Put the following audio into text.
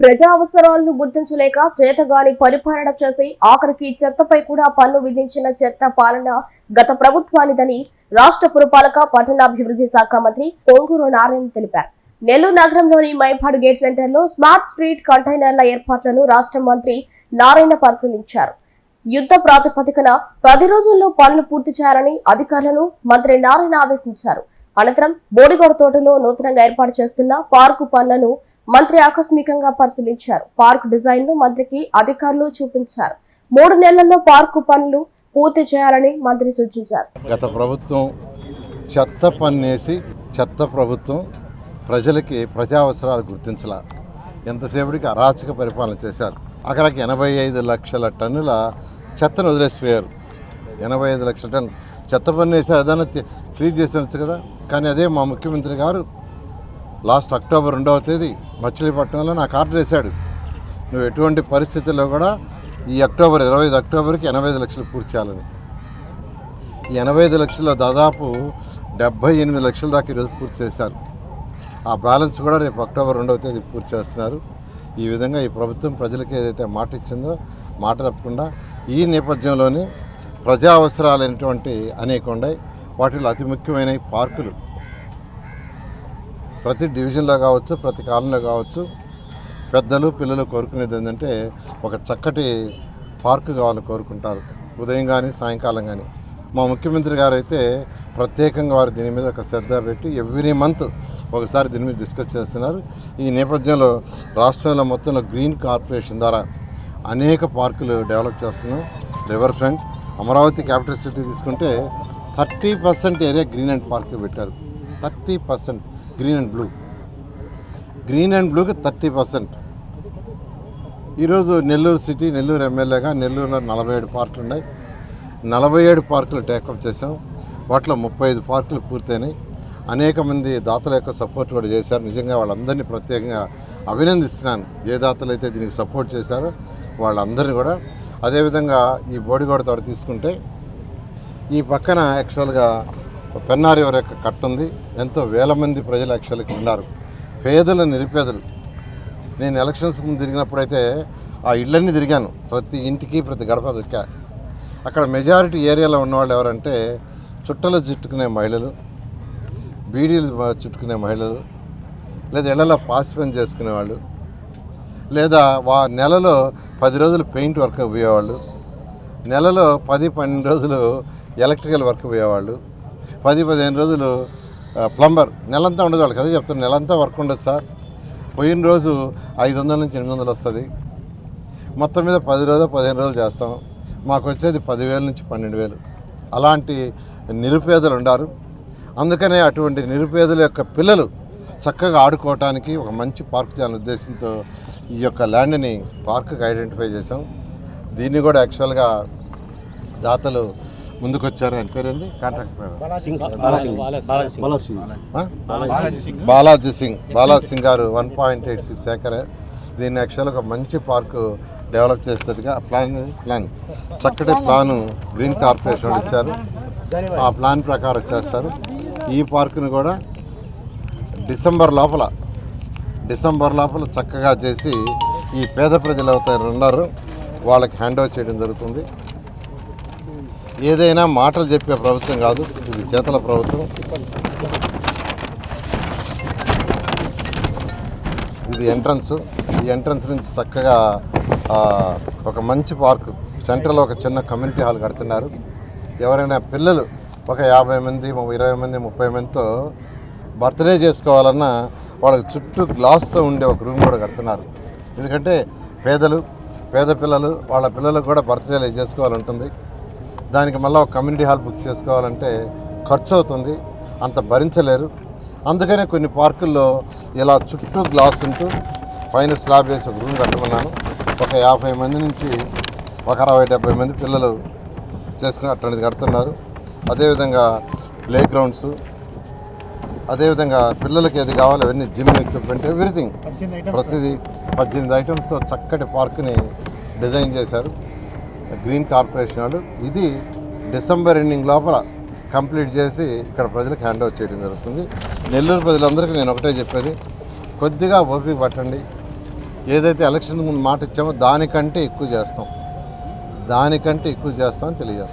ప్రజా అవసరాలను గుర్తించలేక చేతగాని పరిపాలన చేసి ఆఖరికి చెత్తపై కూడా పన్ను విధించిన చెత్త పాలన గత ప్రభుత్వానిదని రాష్ట్ర పురపాలక పట్టణాభివృద్ధి శాఖ మంత్రి పొంగూరు నారాయణ తెలిపారు. నెల్లూరు నగరంలోని మైపాడు గేట్ సెంటర్లో స్మార్ట్ స్ట్రీట్ కంటైనర్ల ఏర్పాట్లను రాష్ట్ర మంత్రి నారాయణ పరిశీలించారు. యుద్ధ ప్రాతిపదికన పది రోజుల్లో పనులు పూర్తి చేయాలని అధికారులను మంత్రి నారాయణ ఆదేశించారు. అనంతరం బోడిగోడ తోటలో నూతనంగా ఏర్పాటు చేస్తున్న పార్కు పనులను మంత్రి ఆకస్మికంగా పరిశీలించారు. పార్క్ డిజైన్ను మంత్రికి అధికారులు చూపించారు. మూడు నెలల్లో పార్కు పనులు పూర్తి చేయాలని మంత్రి సూచించారు. గత ప్రభుత్వం చెత్త పన్నేసి చెత్త ప్రభుత్వం ప్రజలకి ప్రజా అవసరాలు గుర్తించాల. ఎంతసేపటికి అరాచక పరిపాలన చేశారు. అక్కడికి ఎనభై ఐదు లక్షల టన్నుల చెత్తను వదిలేసిపోయారు. ఎనభై ఐదు లక్షల టన్ను చెత్త పన్ను వేసే అదన్నా క్లీన్ చేసి కదా. కానీ అదే మా ముఖ్యమంత్రి గారు లాస్ట్ అక్టోబర్ రెండవ తేదీ మచిలీపట్నంలో నాకు ఆర్డర్ వేశాడు. నువ్వు ఎటువంటి పరిస్థితుల్లో కూడా ఈ అక్టోబర్ ఇరవై ఐదు అక్టోబర్కి ఎనభై ఐదు లక్షలు పూర్తి చేయాలని. ఈ ఎనభై ఐదు లక్షల్లో దాదాపు డెబ్బై ఎనిమిది లక్షల దాకా ఈరోజు పూర్తి చేశారు. ఆ బ్యాలెన్స్ కూడా రేపు అక్టోబర్ రెండవ తేదీ పూర్తి చేస్తున్నారు. ఈ విధంగా ఈ ప్రభుత్వం ప్రజలకు ఏదైతే మాట ఇచ్చిందో మాట తప్పకుండా ఈ నేపథ్యంలోనే ప్రజా అవసరాలైనటువంటి అనేక ఉన్నాయి. వాటిలో అతి ముఖ్యమైన పార్కులు. ప్రతి డివిజన్లో కావచ్చు ప్రతి కాలంలో కావచ్చు పెద్దలు పిల్లలు కోరుకునేది ఏంటంటే ఒక చక్కటి పార్కు కావాలని కోరుకుంటారు. ఉదయం కానీ సాయంకాలం కానీ మా ముఖ్యమంత్రి గారు అయితే ప్రత్యేకంగా వారు దీని మీద ఒక శ్రద్ధ పెట్టి ఎవ్రీ మంత్ ఒకసారి దీని మీద డిస్కస్ చేస్తున్నారు. ఈ నేపథ్యంలో రాష్ట్రంలో మొత్తంలో గ్రీన్ కార్పొరేషన్ ద్వారా అనేక పార్కులు డెవలప్ చేస్తున్నాం. River front Amaravati capital city తీసుకుంటే thirty percent area green and park పెట్టారు. Thirty percent. Green and blue. Green and బ్లూకి థర్టీ పర్సెంట్. ఈరోజు నెల్లూరు సిటీ నెల్లూరు ఎమ్మెల్యేగా నెల్లూరులో నలభై ఏడు పార్కులు ఉన్నాయి. నలభై ఏడు పార్కులు టేకప్ చేసాం వాటిలో ముప్పై ఐదు పార్కులు పూర్తయినాయి. అనేక మంది దాతల యొక్క సపోర్ట్ కూడా చేశారు. నిజంగా వాళ్ళందరినీ ప్రత్యేకంగా అభినందిస్తున్నాను. ఏ దాతలు అయితే దీనికి సపోర్ట్ చేశారో వాళ్ళందరినీ కూడా. అదేవిధంగా ఈ బోడిగోడ తోట తీసుకుంటే ఈ పక్కన యాక్చువల్గా పెన్నారి వారి యొక్క కట్ట ఉంది. ఎంతో వేల మంది ప్రజలు యాక్చువల్గా ఉన్నారు. పేదలు నిరుపేదలు. నేను ఎలక్షన్స్ ముందు తిరిగినప్పుడైతే ఆ ఇళ్ళన్నీ తిరిగాను. ప్రతి ఇంటికి ప్రతి గడప దొక్కా అక్కడ మెజారిటీ ఏరియాలో ఉన్నవాళ్ళు ఎవరంటే చుట్టలు చుట్టుకునే మహిళలు బీడీలు చుట్టుకునే మహిళలు లేదా ఇళ్ళలో పాసి పని చేసుకునేవాళ్ళు లేదా వా నెలలో పది రోజులు పెయింట్ వర్క్ పోయేవాళ్ళు నెలలో పది పన్నెండు రోజులు ఎలక్ట్రికల్ వర్క్ పోయేవాళ్ళు పది పదిహేను రోజులు ప్లంబర్ నెలంతా ఉండదు వాళ్ళు కదా చెప్తారు నెలంతా వర్క్ ఉండదు సార్. పోయిన రోజు ఐదు వందల నుంచి ఎనిమిది వందలు వస్తుంది. మొత్తం మీద పది రోజులు పదిహేను రోజులు చేస్తాం. మాకు వచ్చేది పదివేల నుంచి పన్నెండు వేలు. అలాంటి నిరుపేదలు ఉండారు. అందుకనే అటువంటి నిరుపేదల యొక్క పిల్లలు చక్కగా ఆడుకోవటానికి ఒక మంచి పార్క్ చేయాలనే ఉద్దేశంతో ఈ యొక్క ల్యాండ్ని పార్క్కి ఐడెంటిఫై చేసాం దీన్ని కూడా యాక్చువల్గా దాతలు ముందుకొచ్చారు అని పేరేంది కాంట్రాక్ట్ పేరు ఆ? బాలాజీ సింగ్. బాలాజీ సింగ్. గారు one point eight six acre దీన్ని యాక్చువల్గా ఒక మంచి పార్కు డెవలప్ చేసేట్టుగా ప్లాన్ ప్లాన్. చక్కటి ప్లాను గ్రీన్ కార్పొరేషన్ ఇచ్చారు. ఆ ప్లాన్ ప్రకారం చేస్తారు. ఈ పార్కును కూడా డిసెంబర్ లోపల డిసెంబర్ లోపల చక్కగా చేసి ఈ పేద ప్రజలు అవుతారు ఉన్నారు వాళ్ళకి హ్యాండ్ ఓవర్ చేయడం జరుగుతుంది. ఏదైనా మాటలు చెప్పే ప్రభుత్వం కాదు ఇది చేతల ప్రభుత్వం. ఇది ఎంట్రన్స్. ఈ ఎంట్రన్స్ నుంచి చక్కగా ఒక మంచి పార్క్ సెంటర్లో ఒక చిన్న కమ్యూనిటీ హాల్ కడుతున్నారు. ఎవరైనా పిల్లలు ఒక యాభై మంది ఇరవై మంది ముప్పై మందితో బర్త్డే చేసుకోవాలన్నా వాళ్ళకి చుట్టూ గ్లాస్తో ఉండే ఒక రూమ్ కూడా కడుతున్నారు. ఎందుకంటే పేదలు పేద పిల్లలు వాళ్ళ పిల్లలకు కూడా బర్త్డేలు చేసుకోవాలంటుంది. దానికి మళ్ళీ ఒక కమ్యూనిటీ హాల్ బుక్ చేసుకోవాలంటే ఖర్చు అవుతుంది అంత భరించలేరు. అందుకనే కొన్ని పార్కుల్లో ఇలా చుట్టూ గ్లాస్ ఉంటూ పైన స్లాబ్ వేసి ఒక రూమ్ కట్టమన్నాను ఒక యాభై మంది నుంచి ఒక అరవై డెబ్బై మంది పిల్లలు చేసుకుని అటువంటిది కడుతున్నారు. అదేవిధంగా ప్లే గ్రౌండ్స్ అదేవిధంగా పిల్లలకి ఏది కావాలో అవన్నీ జిమ్ ఎక్విప్మెంట్ ఎవ్రీథింగ్ ప్రతిదీ పద్దెనిమిది ఐటమ్స్తో చక్కటి పార్క్ని డిజైన్ చేశారు. గ్రీన్ కార్పొరేషన్ వాళ్ళు ఇది డిసెంబర్ ఎండింగ్ లోపల కంప్లీట్ చేసి ఇక్కడ ప్రజలకు హ్యాండ్ ఓవర్ చేయడం జరుగుతుంది. నెల్లూరు ప్రజలందరికీ నేను ఒకటే చెప్పేది కొద్దిగా ఓపిక పట్టండి. ఏదైతే ఎలక్షన్ ముందు మాట ఇచ్చామో దానికంటే ఎక్కువ చేస్తాం. దానికంటే ఎక్కువ చేస్తామని తెలియజేస్తాం.